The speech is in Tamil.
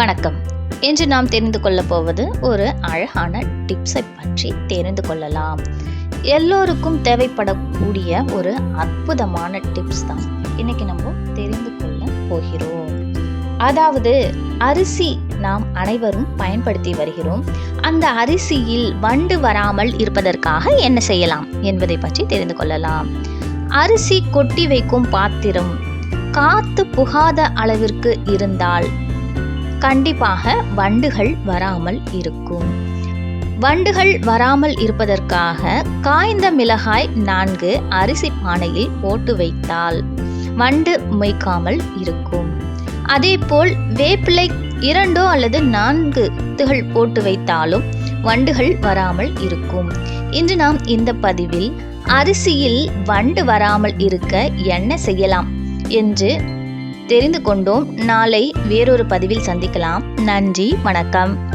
வணக்கம். இன்று நாம் தெரிந்து கொள்ளப் போவது ஒரு அழகான டிப்ஸை பற்றி தெரிந்து கொள்ளலாம். எல்லோருக்கும் தேவைப்படக்கூடிய ஒரு அற்புதமான டிப்ஸ் தான் இன்னைக்கு நம்ம தெரிந்து கொள்ள போகிறோம். அதாவது அரிசி நாம் அனைவரும் பயன்படுத்தி வருகிறோம். அந்த அரிசியில் வண்டு வராமல் இருப்பதற்காக என்ன செய்யலாம் என்பதை பற்றி தெரிந்து கொள்ளலாம். அரிசி கொட்டி வைக்கும் பாத்திரம் காத்து புகாத அளவிற்கு இருந்தால் கண்டிப்பாக வண்டுகள் வராமல் இருக்கும். வண்டுகள் வராமல் இருப்பதற்காக காய்ந்த மிளகாய் நான்கு அரிசி பானையில் போட்டு வைத்தால் வண்டு மொய்க்காமல் இருக்கும். அதேபோல் வேப்பிலை இரண்டோ அல்லது நான்கு துகள் போட்டு வைத்தாலும் வண்டுகள் வராமல் இருக்கும். இன்று நாம் இந்த பதிவில் அரிசியில் வண்டு வராமல் இருக்க என்ன செய்யலாம்? என்று தெரிந்து கொண்டோம். நாளை வேறொரு பதிவில் சந்திக்கலாம். நன்றி வணக்கம்.